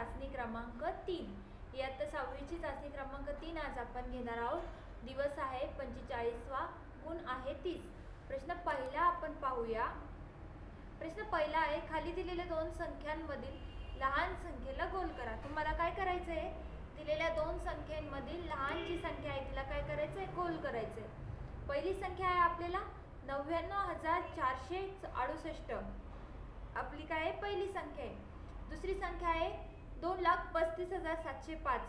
चाचणी क्रमांक तीन. इयत्ता सहावीची चाचणी क्रमांक तीन आज आपण घेणार आहोत. दिवस आहे पंचेचाळीसवा गुण आहे तीस. प्रश्न पहिला आपण पाहूया. प्रश्न पहिला आहे खाली दिलेल्या दोन संख्यांमधील लहान संख्येला गोल करा. तुम्हाला काय करायचं आहे दिलेल्या दोन संख्यांमधील लहान जी संख्या आहे तिला काय करायचं आहे गोल करायचं आहे पहिली संख्या आहे आपल्याला नव्याण्णव हजार चारशे अडुसष्ट. आपली काय आहे? पहिली संख्या आहे. दुसरी संख्या आहे दोन लाख पस्तीस हजार सातशे पाच.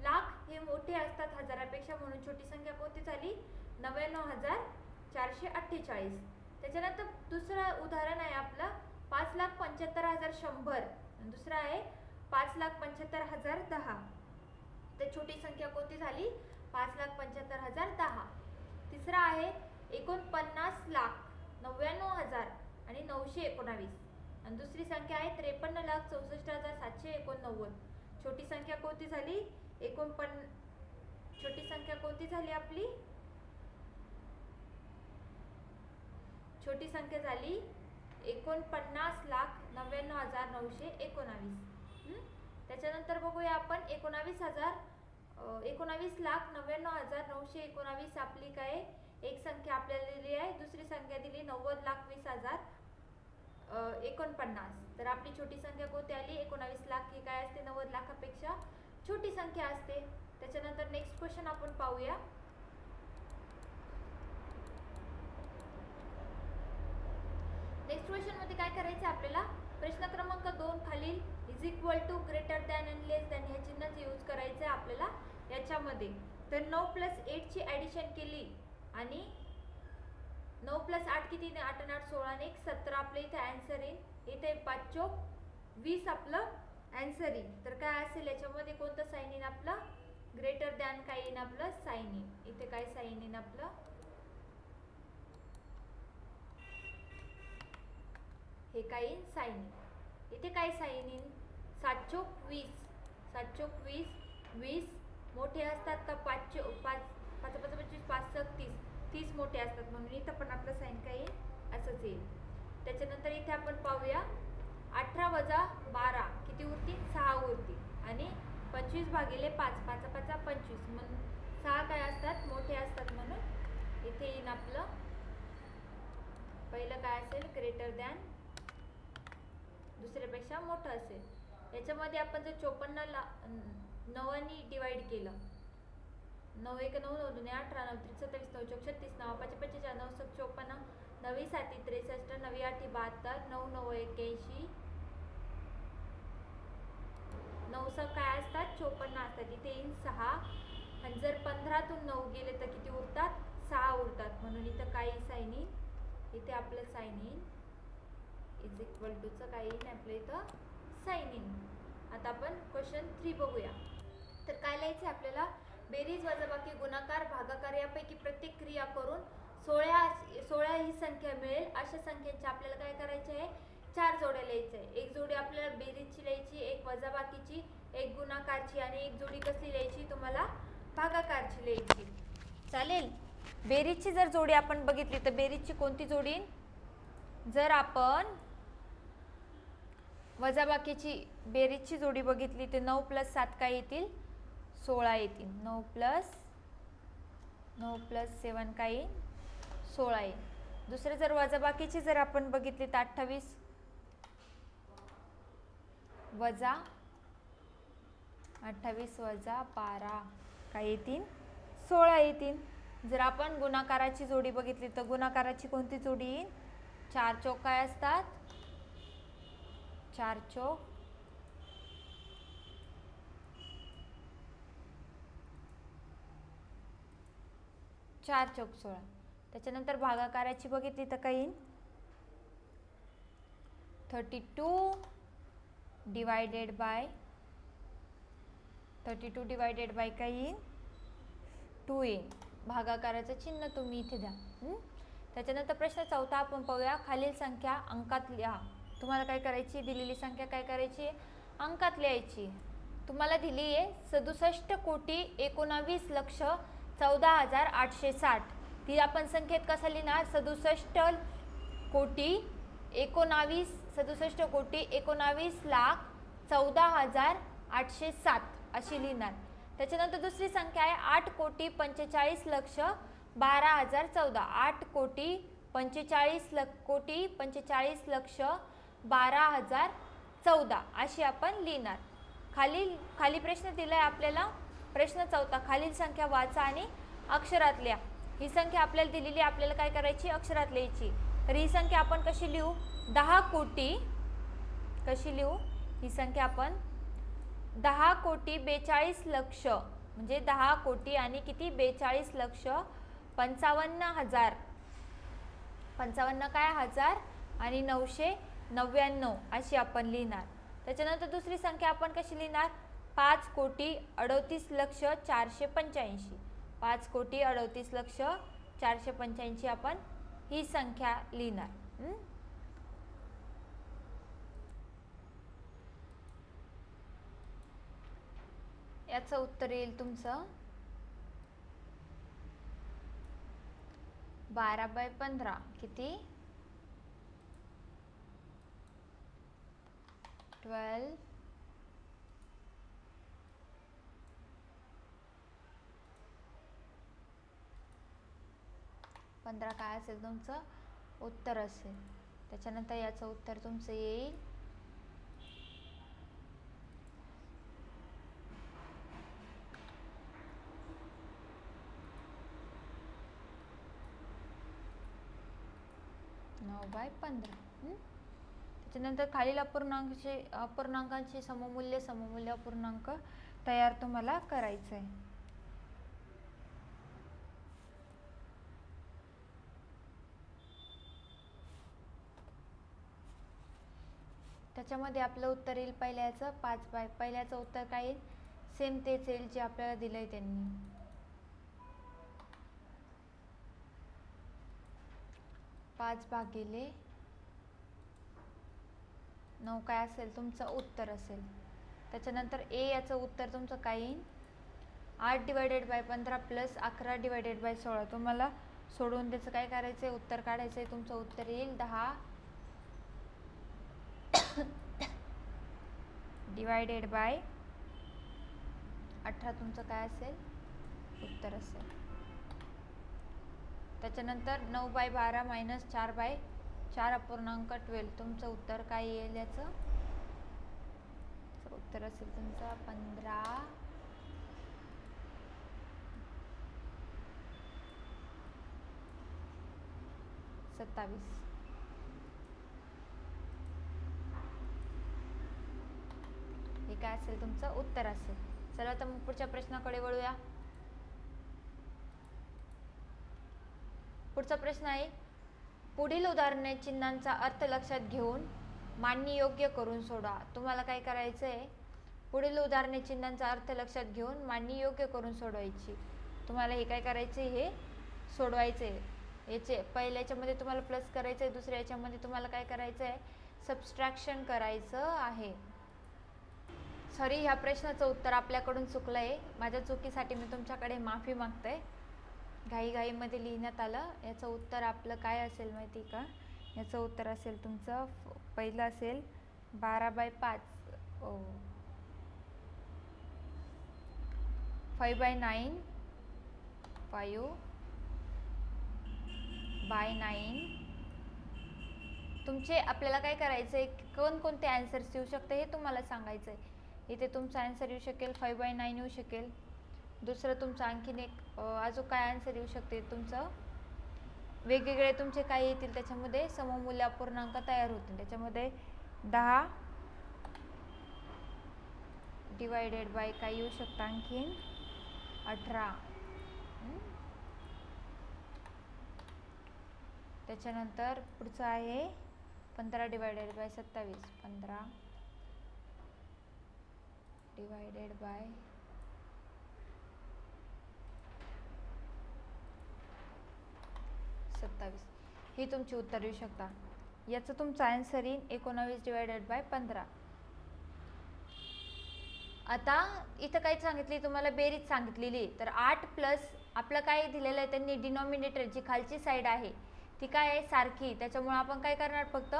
लाख हे मोठे असतात हजारापेक्षा म्हणून छोटी संख्या कोणती झाली? नव्याण्णव हजार चारशे अठ्ठेचाळीस. त्याच्यानंतर दुसरं उदाहरण आहे आपलं पाच लाख पंच्याहत्तर हजार शंभर. दुसरं आहे पाच लाख पंच्याहत्तर हजार दहा. तर छोटी संख्या कोणती झाली? पाच लाख पंच्याहत्तर हजार दहा. तिसरा आहे एकोणपन्नास लाख नव्याण्णव हजार आणि नऊशे एकोणावीस. आणि दुसरी संख्या आहे त्रेपन्न लाख चौसष्ट हजार सातशे एकोणनव्वद. छोटी संख्या कोणती झाली? एकोणपन्न छोटी संख्या कोणती झाली आपली? छोटी संख्या झाली एकोणपन्नास लाख नव्याण्णव हजार नऊशे एकोणावीस. त्याच्यानंतर बघूया आपण एकोणावीस हजार एकोणावीस लाख नव्याण्णव हजार नऊशे एकोणावीस आपली काय? एक संख्या आपल्याला दिली आहे. दुसरी संख्या दिली नव्वद लाख वीस हजार. एकोणपन्नास. तर आपली छोटी संख्या कोणती आली? एकोणावीस लाख. ही काय असते? नव्वद लाखापेक्षा छोटी संख्या असते. त्याच्यानंतर नेक्स्ट क्वेश्चन आपण पाहूया. नेक्स्ट क्वेश्चनमध्ये काय करायचं आहे आपल्याला? प्रश्न क्रमांक दोन खालील is equal to greater than and less than ह्या चिन्हाचं यूज करायचं आहे आपल्याला याच्यामध्ये. तर नऊ प्लस एटची ॲडिशन केली आणि नऊ प्लस आठ किती? आठ आणि आठ सोळा आणि एक सतरा. आपलं इथे अँसर येईल. इथे पाच चोक वीस आपलं अँसर येईल. तर काय असेल? याच्यामध्ये कोणतं साईन येईन आपलं? ग्रेटर दॅन काय येईन आपलं? साईन येईन इथे काय साईन येईन आपलं? हे काय येईन साईन येईन इथे काय साईन येईन सात चोक वीस. सात चोक वीस. वीस. मोठे असतात का? पाच चो पाच पाच पाच पंचवीस पाच सत्तीस. तीस मोठे असतात म्हणून इथं पण आपलं साईन काय येईल असंच येईल. त्याच्यानंतर इथे आपण पाहूया अठरा वजा बारा किती उरतील? सहा उरतील. आणि पंचवीस भागिले पाच पाच पाचा पंचवीस. म्हणून सहा काय असतात? मोठे असतात म्हणून इथे येईन आपलं. पहिलं काय असेल? ग्रेटर दॅन दुसऱ्यापेक्षा मोठं असेल. याच्यामध्ये आपण जर चोपन्नला नवानी डिवाइड केलं नऊ एक नऊ नऊ दोन अठरा नऊ त्रिक सत्तावीस नऊ चौक छत्तीस नऊ पाच पंचेचाळीस नऊ सक चोपन्न नवी साती त्रेसष्ट नवी आठी बहात्तर नऊ नऊ एक्याऐंशी. नऊ सहा काय असतात? चोपन्न असतात. इथे येईन सहा. आणि जर पंधरातून नऊ गेले तर किती उरतात? सहा उरतात. म्हणून इथं काही साईन येईल इथे आपलं साईन येईल इज इक्वल टूचं काय येईल आपलं इथं साईन इन आता आपण क्वेश्चन थ्री बघूया. तर काय लिहायचं आहे आपल्याला? बेरीज वजाबाकी गुणाकार भागाकार यापैकी प्रत्येक क्रिया करून सोळा सोळा ही संख्या मिळेल. अशा संख्येचे आपल्याला काय करायचे आहे? चार जोड्या लिहायचं आहे. एक जोडी आपल्याला बेरीजची लिहायची एक वजाबाकीची एक गुणाकारची आणि एक जोडी कसली लिहायची? तुम्हाला भागाकारची लिहायची. चालेल? बेरीजची जर जोडी आपण बघितली तर बेरीजची कोणती जोडी? जर आपण वजाबाकीची बेरीजची जोडी बघितली तर नऊ प्लस सात काय येतील? सोळा येतील. नऊ प्लस नऊ प्लस सेवन काय येईल सोळा येईल. दुसरे जर वजाबाकीची जर आपण बघितली तर अठ्ठावीस वजा अठ्ठावीस वजा बारा काय येतील? सोळा येतील. जर आपण गुणाकाराची जोडी बघितली तर गुणाकाराची कोणती जोडी येईल? चार चौक काय असतात? चार चौक चार चौक सोळा. त्याच्यानंतर भागाकाराची बघितली तर काय thirty two divided by thirty two divided by काय येईल टू येईल भागाकाराचं चिन्ह तुम्ही इथे द्या. त्याच्यानंतर प्रश्न चौथा आपण पाहूया. खालील संख्या अंकात लिहा. तुम्हाला काय करायची दिलेली संख्या काय करायची अंकात लिहायची तुम्हाला दिली आहे सदुसष्ट कोटी एकोणावीस लक्ष चौदा हजार आठशे साठ. ती आपण संख्येत कसं लिहिणार? सदुसष्ट कोटी एकोणावीस सदुसष्ट कोटी एकोणावीस लाख चौदा हजार आठशे सात अशी लिहिणार. त्याच्यानंतर दुसरी संख्या आहे आठ कोटी पंचेचाळीस लक्ष बारा हजार चौदा. आठ कोटी पंचेचाळीस ल कोटी पंचेचाळीस लक्ष बारा हजार चौदा अशी आपण लिहिणार. खाली खाली प्रश्न दिला आहे आपल्याला. प्रश्न चौथा खालील संख्या वाचा आणि अक्षरात लिहा. ही संख्या आपल्याला दिलेली आपल्याला काय करायची? अक्षरात लिहायची. तर ही संख्या आपण कशी लिहू? दहा कोटी कशी लिहू? ही संख्या आपण दहा कोटी बेचाळीस लक्ष म्हणजे दहा कोटी आणि किती? बेचाळीस लक्ष पंचावन्न हजार. पंचावन्न काय? हजार आणि नऊशे नव्याण्णव अशी आपण लिहिणार. त्याच्यानंतर दुसरी संख्या आपण कशी लिहिणार? पाच कोटी अडतीस लक्ष चारशे पंच्याऐंशी. पाच कोटी अडतीस लक्ष चारशे पंच्याऐंशी आपण ही संख्या लिहिणार. याचं उत्तर येईल तुमचं. बारा बाय पंधरा किती? ट्वेल्व. पंधरा काय असेल तुमचं उत्तर असेल. त्याच्यानंतर याचं उत्तर तुमचं येईल. नऊ बाय पंधरा त्याच्यानंतर खालील अपूर्णांकचे अपूर्णांकांचे सममूल्य सममूल्य अपूर्णांक तयार तुम्हाला करायचं आहे त्याच्यामध्ये आपलं उत्तर येईल पहिल्याचं पाच बाय पहिल्याचं उत्तर काय येईल? सेम तेच येईल जे आपल्याला दिलंय त्यांनी. पाच भागिले नऊ काय असेल? तुमचं उत्तर असेल. त्याच्यानंतर ए याचं उत्तर तुमचं काय येईल? आठ डिवायडेड बाय पंधरा प्लस अकरा डिवायडेड बाय सोळा. तुम्हाला सोडून त्याचं काय करायचं आहे उत्तर काढायचं आहे तुमचं उत्तर येईल दहा डिवायडेड बाय अठरा तुमचं काय असेल? उत्तर असेल. त्याच्यानंतर नऊ बाय बारा मायनस चार बाय चार अपूर्णांक ट्वेल्व तुमचं उत्तर काय येईल याचं उत्तर असेल तुमचं पंधरा. सत्तावीस. काय असेल तुमचं उत्तर असेल. चला तर मग पुढच्या प्रश्नाकडे वळूया. पुढचा प्रश्न आहे पुढील उदाहरणे चिन्हांचा अर्थ लक्षात घेऊन मांडणी योग्य करून सोडा. तुम्हाला काय करायचं आहे पुढील उदाहरणे चिन्हांचा अर्थ लक्षात घेऊन मांडणी योग्य करून सोडवायची. तुम्हाला हे काय करायचं हे सोडवायचं आहे याचे पहिल्या याच्यामध्ये तुम्हाला प्लस करायचं आहे दुसऱ्या याच्यामध्ये तुम्हाला काय करायचं आहे सबस्ट्रॅक्शन करायचं आहे. सॉरी ह्या प्रश्नाचं उत्तर आपल्याकडून चुकलं आहे माझ्या चुकीसाठी मी तुमच्याकडे माफी मागते घाईघाईमध्ये लिहिण्यात आलं. याचं उत्तर आपलं काय असेल माहिती का? याचं उत्तर असेल तुमचं. फ- पहिलं असेल बारा बाय पाच. ओ. Five by nine five by nine तुमचे आपल्याला काय करायचं आहे कोणकोणते आन्सर्स येऊ शकते हे तुम्हाला सांगायचं आहे इथे तुमचा आन्सर येऊ शकेल फाईव्ह बाय नाईन येऊ शकेल. दुसरं तुमचं आणखीन एक अजून काय आन्सर येऊ शकते? तुमचं वेगवेगळे तुमचे काय येतील त्याच्यामध्ये? सममूल्य अपूर्णांक तयार होतील. त्याच्यामध्ये दहा डिवायडेड बाय काय येऊ शकतं आणखीन? अठरा. त्याच्यानंतर पुढचं आहे पंधरा डिवायडेड बाय सत्तावीस. पंधरा. Divided by सत्तावीस. ही तुमची उत्तर येऊ शकता. याचं तुमचं आन्सर येईल एकोणावीस डिवायडेड बाय पंधरा. आता इथं काय सांगितली तुम्हाला बेरीज सांगितलेली. तर आठ प्लस आपलं काय दिलेलं आहे त्यांनी डिनॉमिनेटर जी खालची साईड आहे ती काय आहे? सारखी. त्याच्यामुळे आपण काय करणार? फक्त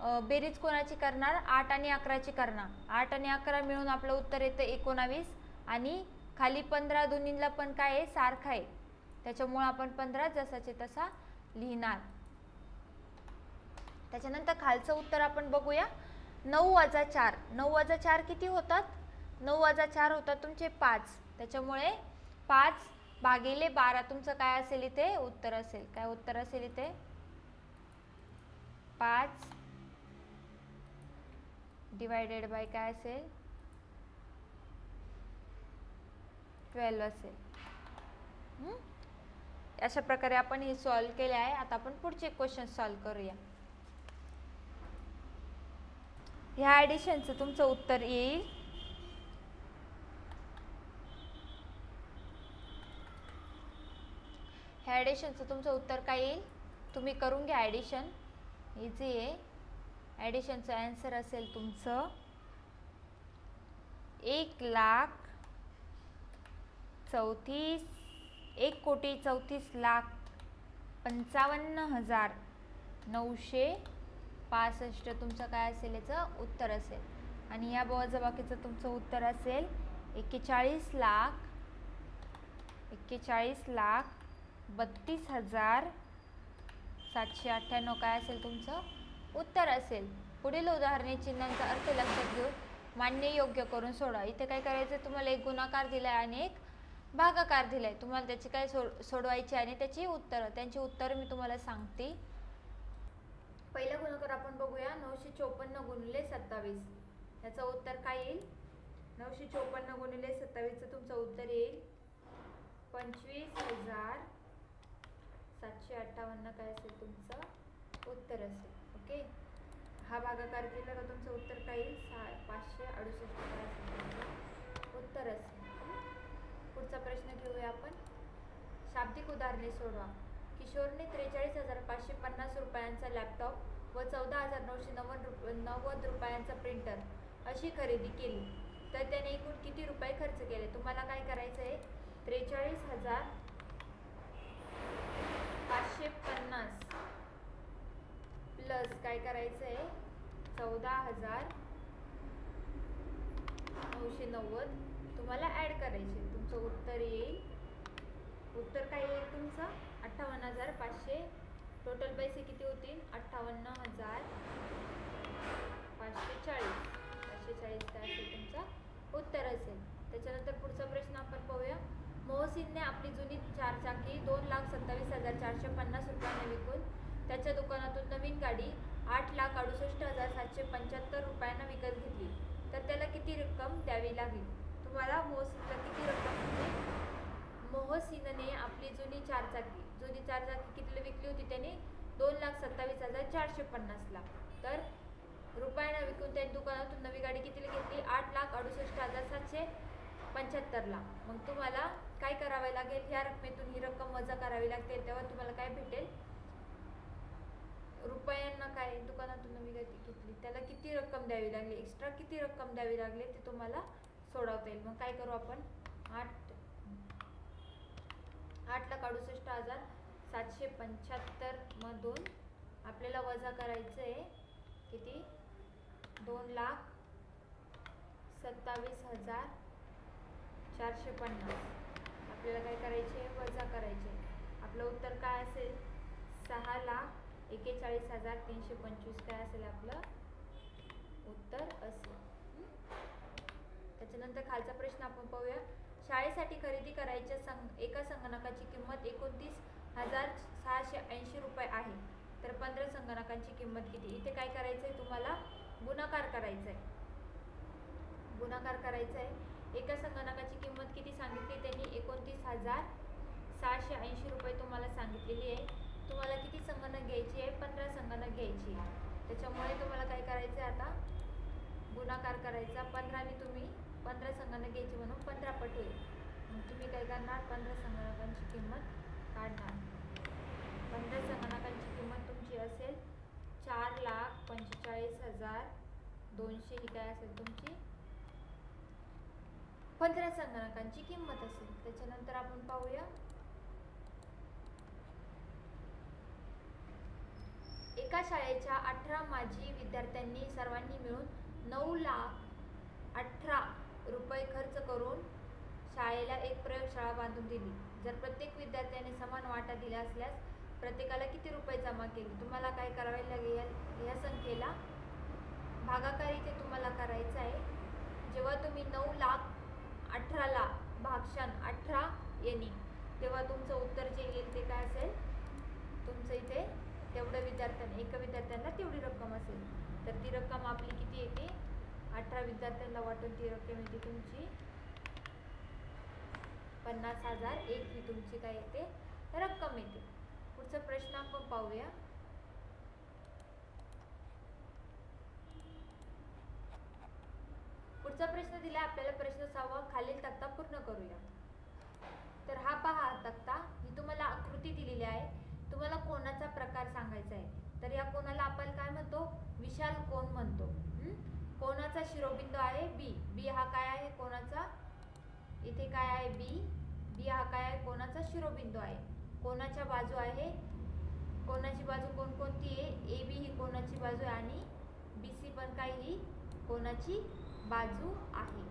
बेरीज कोणाची करणार? आठ आणि अकराची करणार. आठ आणि अकरा मिळून आपलं उत्तर येतं एकोणावीस आणि खाली पंधरा दोन्हीला पण काय आहे? सारखं आहे. त्याच्यामुळं आपण पंधरा जसाचे तसा लिहिणार. त्याच्यानंतर खालचं उत्तर आपण बघूया. नऊ वजा चार. नऊ वजा चार किती होतात? नऊ वजा चार होतात तुमचे पाच. त्याच्यामुळे पाच भागिले बारा. तुमचं काय असेल इथे? उत्तर असेल. काय उत्तर असेल इथे? पाच डिवायडेड बाय काय असेल? ट्वेल्व असेल. अशा प्रकारे आपण हे सॉल्व केले आहे. आता आपण पुढचे क्वेश्चन सॉल्व करूया. ह्या ॲडिशनचं तुमचं उत्तर येईल. ह्या ॲडिशनचं तुमचं उत्तर काय येईल? तुम्ही करून घ्या ॲडिशन इझी आहे. ॲडिशनचं ॲन्सर असेल तुमचं एक लाख चौतीस एक कोटी चौतीस लाख पंचावन्न हजार नऊशे पासष्ट. तुमचं काय असेल याचं? उत्तर असेल. आणि या बाकीचं तुमचं उत्तर असेल एक्केचाळीस लाख एक्केचाळीस लाख बत्तीस हजार सातशे अठ्ठ्याण्णव. काय असेल तुमचं? उत्तर असेल. पुढील उदाहरणे चिन्हांचा अर्थ लक्षात घेऊन मान्य योग्य करून सोडा. इथे काय करायचं तुम्हाला एक गुणाकार दिला आहे आणि एक भागाकार दिला आहे तुम्हाला त्याची काय सोड सोडवायची आणि त्याची उत्तरं त्यांची उत्तरं मी तुम्हाला सांगते. पहिला गुणाकार आपण बघूया. नऊशे चोपन्न गुणिले सत्तावीस. याचं उत्तर काय येईल? नऊशे चोपन्न गुणिले सत्तावीसचं तुमचं उत्तर येईल पंचवीस हजार सातशे अठ्ठावन्न काय असेल तुमचं उत्तर असेल. ओके? हा भागाकार केला तर तुमचं उत्तर काय येईल सहा पाचशे अडुसष्ट काय असेल उत्तर असेल. पुढचा प्रश्न घेऊया आपण. शाब्दिक उदाहरणे सोडवा. किशोरने त्रेचाळीस हजार पाचशे पन्नास रुपयांचा लॅपटॉप व चौदा हजार नऊशे नव्वद रुप नव्वद रुपयांचा प्रिंटर अशी खरेदी केली. तर त्याने एकूण किती रुपये खर्च केले? तुम्हाला काय करायचं आहे? त्रेचाळीस हजार पाचशे पन्नास. प्लस काय करायचं आहे चौदा हजार नऊशे नव्वद. तुम्हाला ॲड करायचे तुमचं उत्तर येईल. उत्तर काय येईल तुमचं? अठ्ठावन्न हजार पाचशे. टोटल पैसे किती होतील? अठ्ठावन्न हजार पाचशे चाळीस. पाचशे चाळीस काय असेल तुमचं उत्तर असेल त्याच्यानंतर पुढचा प्रश्न आपण पाहूया मोहसिनने आपली जुनी चारचाकी दोन लाख सत्तावीस हजार चारशे पन्नास रुपयांना विकून त्याच्या दुकानातून नवीन गाडी आठ लाख अडुसष्ट हजार सातशे पंच्याहत्तर रुपयांना विकत घेतली. तर त्याला किती रक्कम द्यावी लागली? तुम्हाला मोहसिनला किती रक्कम म्हणजे मोहसिनने आपली जुनी चारचाकी जुनी चारचाकी कितीला विकली होती त्याने? दोन लाख सत्तावीस हजार चारशे पन्नासला तर रुपयांना विकून त्या दुकानातून नवी गाडी कितीला घेतली? आठ लाख अडुसष्ट हजार सातशे पंच्याहत्तरला मग तुम्हाला काय करावे लागेल? ह्या रकमेतून ही रक्कम वजा करावी लागते. तेव्हा तुम्हाला काय भेटेल? रुपयांना काय दुकानातून विकत घेतली त्याला किती रक्कम द्यावी लागली एक्स्ट्रा किती रक्कम द्यावी लागली ते तुम्हाला सोडवता येईल. मग काय करू आपण? आठ आठ लाख अडुसष्ट हजार सातशे पंच्याहत्तर मधून आपल्याला वजा करायचं आहे किती? दोन लाख सत्तावीस हजार चारशे पन्नास. आपल्याला काय करायचे वजा करायचे आपलं उत्तर काय असेल? सहा लाख एकेचाळीस हजार तीनशे पंचवीस काय असेल आपलं? उत्तर असेल त्याच्यानंतर खालचा प्रश्न आपण पाहूया. शाळेसाठी खरेदी करायच्या संग एका संगणकाची किंमत एकोणतीस हजार सहाशे ऐंशी रुपये आहे. तर पंधरा संगणकांची किंमत किती? इथे काय करायचं आहे तुम्हाला? गुणाकार करायचा आहे गुणाकार करायचा आहे एका संगणकाची किंमत किती सांगितली त्यांनी? एकोणतीस हजार सहाशे ऐंशी रुपये तुम्हाला सांगितलेली आहे तुम्हाला किती संगणक घ्यायची आहे पंधरा संगणक घ्यायची आहे त्याच्यामुळे तुम्हाला काय करायचं आहे आता? गुणाकार करायचा. पंधराने तुम्ही पंधरा संगणक घ्यायची म्हणून पंधरा पट होईल. मग तुम्ही काय करणार? पंधरा संगणकांची किंमत काढणार. पंधरा संगणकांची किंमत तुमची असेल चार लाख पंचेचाळीस हजार दोनशे. ही काय असेल तुमची? पंधरा संगणकांची किंमत असेल. त्याच्यानंतर आपण पाहूया. एका शाळेच्या अठरा माजी विद्यार्थ्यांनी सर्वांनी मिळून नऊ लाख अठरा रुपये खर्च करून शाळेला एक प्रयोगशाळा बांधून दिली. जर प्रत्येक विद्यार्थ्याने समान वाटा दिला असल्यास प्रत्येकाला किती रुपये जमा केले? तुम्हाला काय करावे लागेल? या संख्येला भागाकार इथे तुम्हाला करायचं आहे. जेव्हा तुम्ही नऊ लाख अठराला भागशान अठरा येणे तेव्हा तुमचं उत्तर जे येईल ते काय असेल? तुमचं इथे तेवढं विद्यार्थ्यांना एका विद्यार्थ्यांना तेवढी रक्कम असेल. तर ती रक्कम आपली किती येते अठरा विद्यार्थ्यांना वाटून ती रक्कम येते तुमची पन्नास हजार एक ही तुमची काय येते रक्कम येते पुढचा प्रश्न आपण पाहूया. पुढचा प्रश्न दिला आपल्याला प्रश्न सहावा खालील तक्ता पूर्ण करूया. तर हा पहा तक्ता ही तुम्हाला आकृती दिलेली आहे. तुम्हाला कोणाचा प्रकार सांगायचा आहे? तर या कोणाला आपण काय म्हणतो? विशाल कोण म्हणतो? कोणाचा शिरोबिंदू आहे? बी बी हा काय आहे? कोणाचा? इथे काय आहे? बी बी हा काय आहे? कोणाचा शिरोबिंदू आहे? कोणाच्या बाजू आहे? कोणाची बाजू कोणकोणती आहे? ए बी ही कोणाची बाजू आहे? आणि बी सी पण काय ही कोणाची बाजू आहे?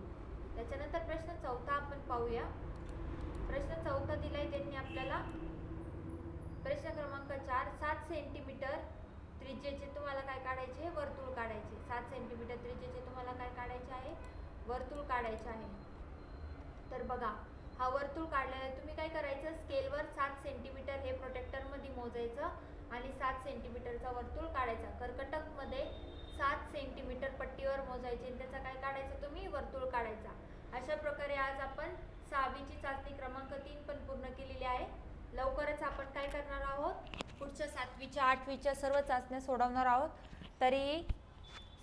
त्याच्यानंतर प्रश्न चौथा आपण पाहूया. प्रश्न चौथा दिलाय त्यांनी आपल्याला. प्रश्न क्रमांक चार सात सेंटीमीटर त्रिज्येचे तुम्हाला काय काढायचे वर्तुळ काढायचे. सात सेंटीमीटर त्रिज्येचे तुम्हाला काय काढायचे आहे? वर्तुळ काढायचे आहे. तर बघा हा वर्तुळ काढलेला आहे. तुम्ही काय करायचं? स्केलवर सात सेंटीमीटर हे प्रोटेक्टरमध्ये मोजायचं आणि सात सेंटीमीटरचा वर्तुळ काढायचा. कर्कटकमध्ये सात सेंटीमीटर पट्टीवर मोजायचे आणि त्याचा काय काढायचं तुम्ही? वर्तुळ काढायचा. अशा प्रकारे आज आपण सहावीची चाचणी क्रमांक तीन पण पूर्ण केलेली आहे. लवकरच आपण काय करणार आहोत? पुढच्या सातवीच्या आठवीच्या सर्व चाचण्या सोडवणार आहोत. तरी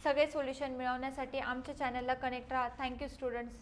सगळे सोल्युशन मिळवण्यासाठी आमच्या चॅनलला कनेक्ट राहा. Thank you students